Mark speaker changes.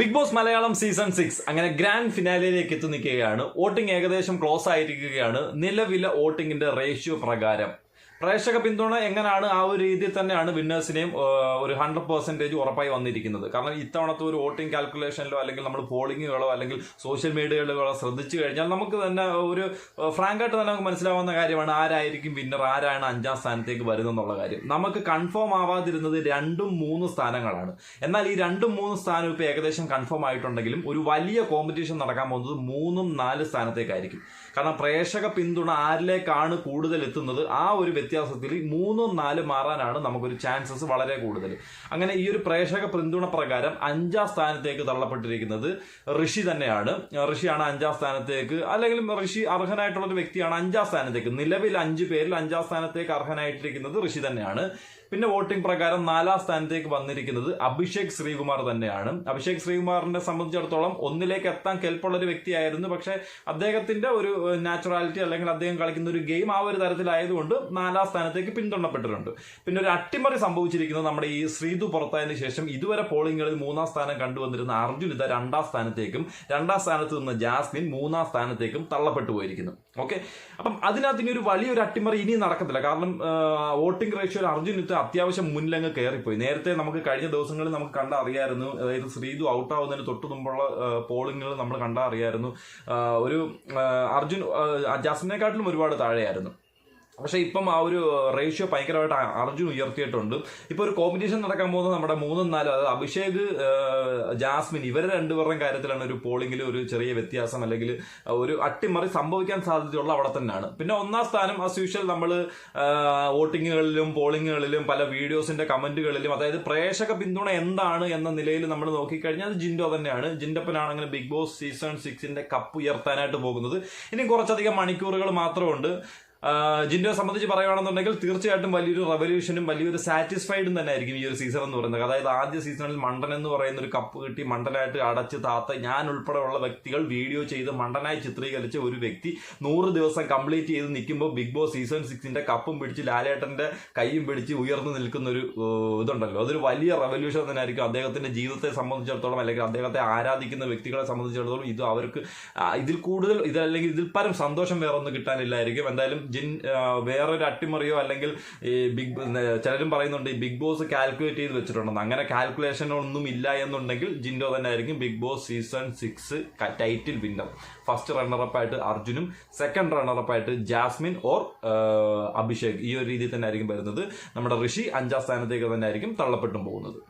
Speaker 1: Big Boss Malayalam season six അങ്ങനെ grand ഫിനാലിയിലേക്ക് എത്തി നിൽക്കുകയാണ്. വോട്ടിംഗ് ഏകദേശം ക്ലോസ് ആയിരിക്കുകയാണ്. നിലവിലെ വോട്ടിംഗിന്റെ റേഷ്യോ പ്രകാരം. പ്രേക്ഷക പിന്തുണ എങ്ങനെയാണ് ആ ഒരു രീതിയിൽ തന്നെയാണ് വിന്നേഴ്സിനെയും ഒരു ഹൺഡ്രഡ് പെർസെന്റേജ് ഉറപ്പായി വന്നിരിക്കുന്നത്. കാരണം ഇത്തവണത്തെ ഒരു വോട്ടിംഗ് കാൽക്കുലേഷനിലോ അല്ലെങ്കിൽ നമ്മൾ പോളിങ്ങുകളോ അല്ലെങ്കിൽ സോഷ്യൽ മീഡിയകളിലോ ശ്രദ്ധിച്ചു കഴിഞ്ഞാൽ നമുക്ക് തന്നെ ഒരു ഫ്രാങ്കായിട്ട് തന്നെ നമുക്ക് മനസ്സിലാവുന്ന കാര്യമാണ് ആരായിരിക്കും വിന്നർ ആരാണ് അഞ്ചാം സ്ഥാനത്തേക്ക് വരുന്നെന്നുള്ള കാര്യം. നമുക്ക് കൺഫേം ആവാതിരുന്നത് രണ്ടും മൂന്ന് സ്ഥാനങ്ങളാണ്. എന്നാൽ ഈ രണ്ടും മൂന്ന് സ്ഥാനം ഇപ്പോൾ ഏകദേശം കൺഫേം ആയിട്ടുണ്ടെങ്കിലും ഒരു വലിയ കോമ്പറ്റീഷൻ നടക്കാൻ പോകുന്നത് മൂന്നും നാല് സ്ഥാനത്തേക്കായിരിക്കും. കാരണം പ്രേക്ഷക പിന്തുണ ആരിലേക്കാണ് കൂടുതൽ എത്തുന്നത് ആ ഒരു വ്യത്യാസത്തിൽ മൂന്നോ നാല് മാറാനാണ് നമുക്കൊരു ചാൻസസ് വളരെ കൂടുതൽ. അങ്ങനെ ഈ ഒരു പ്രേക്ഷക പിന്തുണ പ്രകാരം അഞ്ചാം സ്ഥാനത്തേക്ക് തള്ളപ്പെട്ടിരിക്കുന്നത് ഋഷി തന്നെയാണ്. ഋഷിയാണ് അഞ്ചാം സ്ഥാനത്തേക്ക് അല്ലെങ്കിൽ ഋഷി അർഹനായിട്ടുള്ള ഒരു വ്യക്തിയാണ് അഞ്ചാം സ്ഥാനത്തേക്ക്. നിലവിൽ അഞ്ച് പേരിൽ അഞ്ചാം സ്ഥാനത്തേക്ക് അർഹനായിട്ടിരിക്കുന്നത് ഋഷി തന്നെയാണ്. പിന്നെ വോട്ടിംഗ് പ്രകാരം നാലാം സ്ഥാനത്തേക്ക് വന്നിരിക്കുന്നത് അഭിഷേക് ശ്രീകുമാർ തന്നെയാണ്. അഭിഷേക് ശ്രീകുമാറിനെ സംബന്ധിച്ചിടത്തോളം ഒന്നിലേക്ക് എത്താൻ കെൽപ്പുള്ള ഒരു വ്യക്തിയായിരുന്നു. പക്ഷേ അദ്ദേഹത്തിന്റെ ഒരു നാച്ചുറാലിറ്റി അല്ലെങ്കിൽ അദ്ദേഹം കളിക്കുന്ന ഒരു ഗെയിം ആ ഒരു തരത്തിലായതുകൊണ്ട് നാലാം സ്ഥാനത്തേക്ക് പിന്തുണപ്പെട്ടിട്ടുണ്ട്. പിന്നെ ഒരു അട്ടിമറി സംഭവിച്ചിരിക്കുന്നത് നമ്മുടെ ഈ ശ്രീതു പുറത്തായതിനു ശേഷം ഇതുവരെ പോളിംഗുകളിൽ മൂന്നാം സ്ഥാനം കണ്ടുവന്നിരുന്ന അർജുൻ ഇത രണ്ടാം സ്ഥാനത്തേക്കും രണ്ടാം സ്ഥാനത്ത് നിന്ന് ജാസ്മിൻ മൂന്നാം സ്ഥാനത്തേക്കും തള്ളപ്പെട്ടു പോയിരിക്കുന്നു. ഓക്കെ? അപ്പം അതിനകത്ത് ഇനി ഒരു വലിയൊരു അട്ടിമറി ഇനി നടക്കത്തില്ല. കാരണം വോട്ടിംഗ് റേഷ്യോയിൽ അർജുൻ ഇത്ത അത്യാവശ്യം മുന്നിലങ്ങ് കയറിപ്പോയി. നേരത്തെ നമുക്ക് കഴിഞ്ഞ ദിവസങ്ങളിൽ നമുക്ക് കണ്ട അറിയായിരുന്നു അതായത് ശ്രീതു ഔട്ട് ആവുന്നതിന് തൊട്ട് മുമ്പുള്ള പോളിങ്ങുകൾ നമ്മൾ കണ്ട അറിയായിരുന്നു ഒരു അർജുൻ ജാസ്മിനെക്കാട്ടിലും ഒരുപാട് താഴെയായിരുന്നു. പക്ഷേ ഇപ്പം ആ ഒരു റേഷ്യോ ഭയങ്കരമായിട്ട് അർജുൻ ഉയർത്തിയിട്ടുണ്ട്. ഇപ്പോൾ ഒരു കോമ്പറ്റീഷൻ നടക്കാൻ പോകുന്നത് നമ്മുടെ മൂന്നും നാലും അതായത് അഭിഷേക് ജാസ്മിൻ ഇവർ രണ്ടുപേരുടെയും കാര്യത്തിലാണ് ഒരു പോളിംഗിൽ ഒരു ചെറിയ വ്യത്യാസം അല്ലെങ്കിൽ ഒരു അട്ടിമറി സംഭവിക്കാൻ സാധ്യതയുള്ള അവിടെ തന്നെയാണ്. പിന്നെ ഒന്നാം സ്ഥാനം അസ് യൂഷ്വൽ നമ്മൾ വോട്ടിങ്ങുകളിലും പോളിങ്ങുകളിലും പല വീഡിയോസിന്റെ കമന്റുകളിലും അതായത് പ്രേക്ഷക പിന്തുണ എന്താണ് എന്ന നിലയിൽ നമ്മൾ നോക്കിക്കഴിഞ്ഞാൽ അത് ജിൻഡോ തന്നെയാണ്. ജിൻഡപ്പനാണ് അങ്ങനെ ബിഗ് ബോസ് സീസൺ സിക്സിന്റെ കപ്പ് ഉയർത്താനായിട്ട് പോകുന്നത്. ഇനി കുറച്ചധികം മണിക്കൂറുകൾ മാത്രമുണ്ട്. ജിൻഡോയെ സംബന്ധിച്ച് പറയുകയാണെന്നുണ്ടെങ്കിൽ തീർച്ചയായിട്ടും വലിയൊരു റെവല്യൂഷനും വലിയൊരു സാറ്റിസ്ഫൈഡും തന്നെ ആയിരിക്കും ഈ ഒരു സീസൺ എന്ന് പറയുന്നത്. അതായത് ആദ്യ സീസണിൽ മണ്ടൻ എന്ന് പറയുന്ന ഒരു കപ്പ് കിട്ടി മണ്ടനായിട്ട് അടച്ച് താത്ത ഞാൻ ഉൾപ്പെടെയുള്ള വ്യക്തികൾ വീഡിയോ ചെയ്ത് മണ്ടനായി ചിത്രീകരിച്ച ഒരു വ്യക്തി നൂറ് ദിവസം കംപ്ലീറ്റ് ചെയ്ത് നിൽക്കുമ്പോൾ ബിഗ് ബോസ് സീസൺ സിക്സിന്റെ കപ്പും പിടിച്ച് ലാലേട്ടന്റെ കൈയും പിടിച്ച് ഉയർന്നു നിൽക്കുന്ന ഒരു ഇതുണ്ടല്ലോ. അതൊരു വലിയ റെവല്യൂഷൻ തന്നെ ആയിരിക്കും അദ്ദേഹത്തിന്റെ ജീവിതത്തെ സംബന്ധിച്ചിടത്തോളം അല്ലെങ്കിൽ അദ്ദേഹത്തെ ആരാധിക്കുന്ന വ്യക്തികളെ സംബന്ധിച്ചിടത്തോളം ഇത് അവർക്ക് ഇതിൽ കൂടുതൽ ഇതല്ലെങ്കിൽ ഇതിൽ പരം സന്തോഷം വേറെ ഒന്നും കിട്ടാനില്ലായിരിക്കും. എന്തായാലും ജിൻ വേറൊരു അട്ടിമറിയോ അല്ലെങ്കിൽ ഈ ബിഗ് ചിലരും പറയുന്നുണ്ട് ഈ ബിഗ് ബോസ് കാൽക്കുലേറ്റ് ചെയ്ത് വെച്ചിട്ടുണ്ടെന്ന്. അങ്ങനെ കാൽക്കുലേഷൻ ഒന്നും ഇല്ല എന്നുണ്ടെങ്കിൽ ജിൻഡോ തന്നെ ആയിരിക്കും Big Boss season six title winner first runner up ആയിട്ട് അർജുനും സെക്കൻഡ് റണ്ണറപ്പ് ആയിട്ട് ജാസ്മിൻ ഓർ അഭിഷേക്. ഈ ഒരു രീതിയിൽ തന്നെ ആയിരിക്കും വരുന്നത്. നമ്മുടെ ഋഷി അഞ്ചാം സ്ഥാനത്തേക്ക് തന്നെ ആയിരിക്കും തള്ളപ്പെട്ടും പോകുന്നത്.